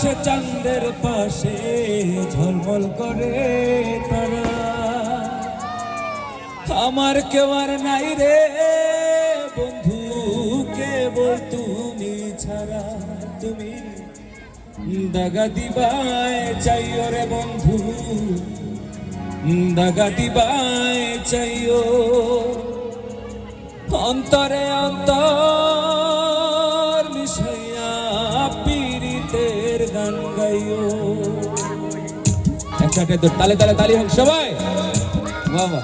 আকাশে চাঁদের পাশে ঝলমল করে তারা। আমার কেউ আর নাই রে বন্ধু, কেবল তুমি ছাড়া। তুমি দাগা দিবায় চাইও রে বন্ধু, দাগা দিবায় চাইও। অন্তরে অন্তর একসাথে তালে তালে তালি হোক সবাই। বাবা।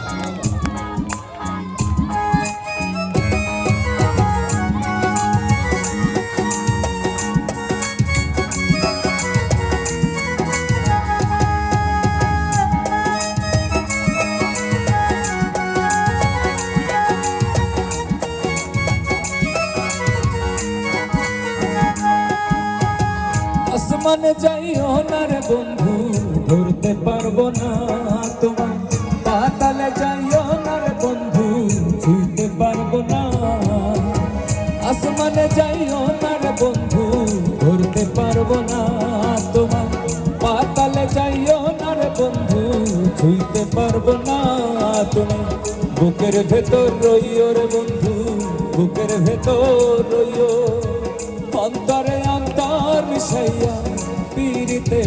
আসমানে যাইও না রে বন্ধু, ধরতে পারব না তোমার পাতালে যাইও না রে বন্ধু, ছুঁইতে পারব না। আসমানে যাইও না রে বন্ধু, ধরতে পারব না তোমার পাতালে যাইও না বন্ধু, ছুঁইতে পারব না তুমি বুকের ভেতর রইও রে বন্ধু, বুকের ভেতর রইও।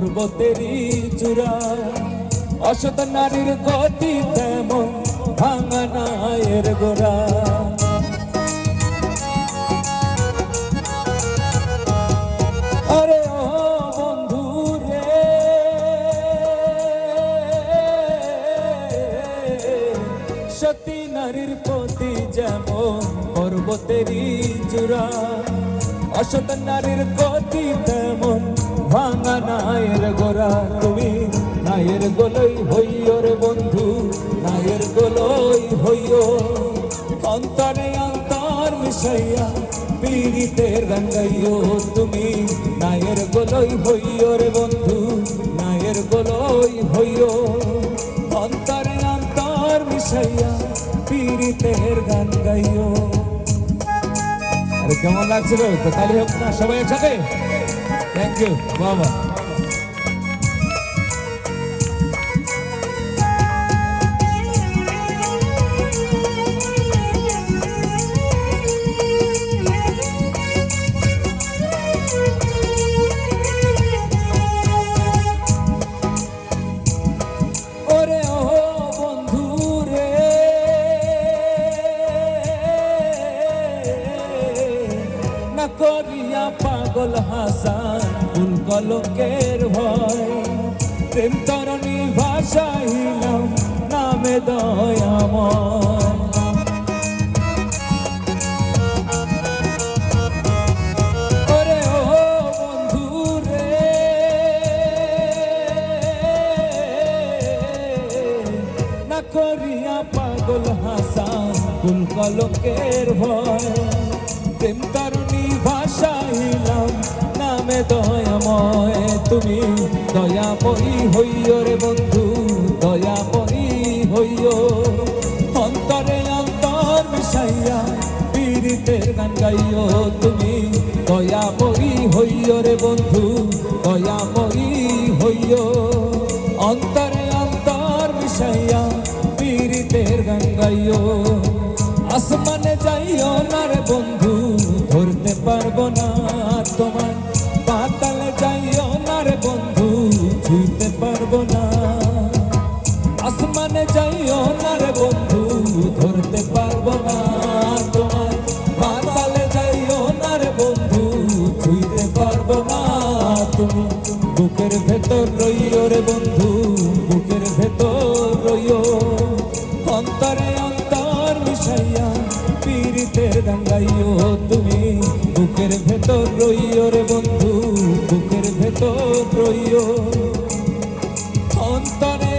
পর্বতেরই চূড়া। অসত নারীর গতি তেমন ভাঙা নায়ের গোড়া। আরে ও বন্ধু রে। সতী নারীর প্রতি যেমন পর্বতেরই চূড়া অসত নারীর গতি তেমন ভাঙা নায়ের গোড়া, তুমি নায়ের গোলই হইও রে বন্ধু, নায়ের গোলই হইও অন্তরে অন্তর মিশাইয়া পীড়িতের রঙ্গাইও তুমি নায়ের গোলই হইও রে বন্ধু, নায়ের গোলই হইও অন্তরে অন্তর মিশাইয়া পীড়িতের গান গাইও আরে কেমন লাগছিল তো তালি হোক না, সবাই একসাথে। থ্যাংক ইউ বাবা ওরে করিয়া পাগল হাসান ফুল কলকের ভয়। প্রেম তরণী ভাষাইলাম নামে দয়াময়। ওরে বন্ধু রে না করিয়া পাগল কুল কলকের ভয়। প্রেম দয়াময় তুমি দয়াময়ী হইও রে বন্ধু দয়াময়ী হইও অন্তরে অন্তর মিশাইয়া পীড়িতের গান গাইও তুমি দয়াময়ী হইও রে বন্ধু দয়াময়ী হইও অন্তরে অন্তর মিশাইয়া পীড়িতের গান গাইও আসমানে যাইও না রে বন্ধু, ধরতে পারব না তোমার পারব না আসমানে যাইও না রে বন্ধু, ধরতে পারব না তোমার পাতালে যাইও না রে বন্ধু ছুঁতে পারব না তুমি। বুকের ভেতর রইও রে বন্ধু, বুকের ভেতর রইও। অন্তরে অন্তর মিশাইয়া পীড়িতের গঙ্গাইও তুমি। বুকের ভেতর রইও রে বন্ধু, বুকের ভেতর রইও। Anthony.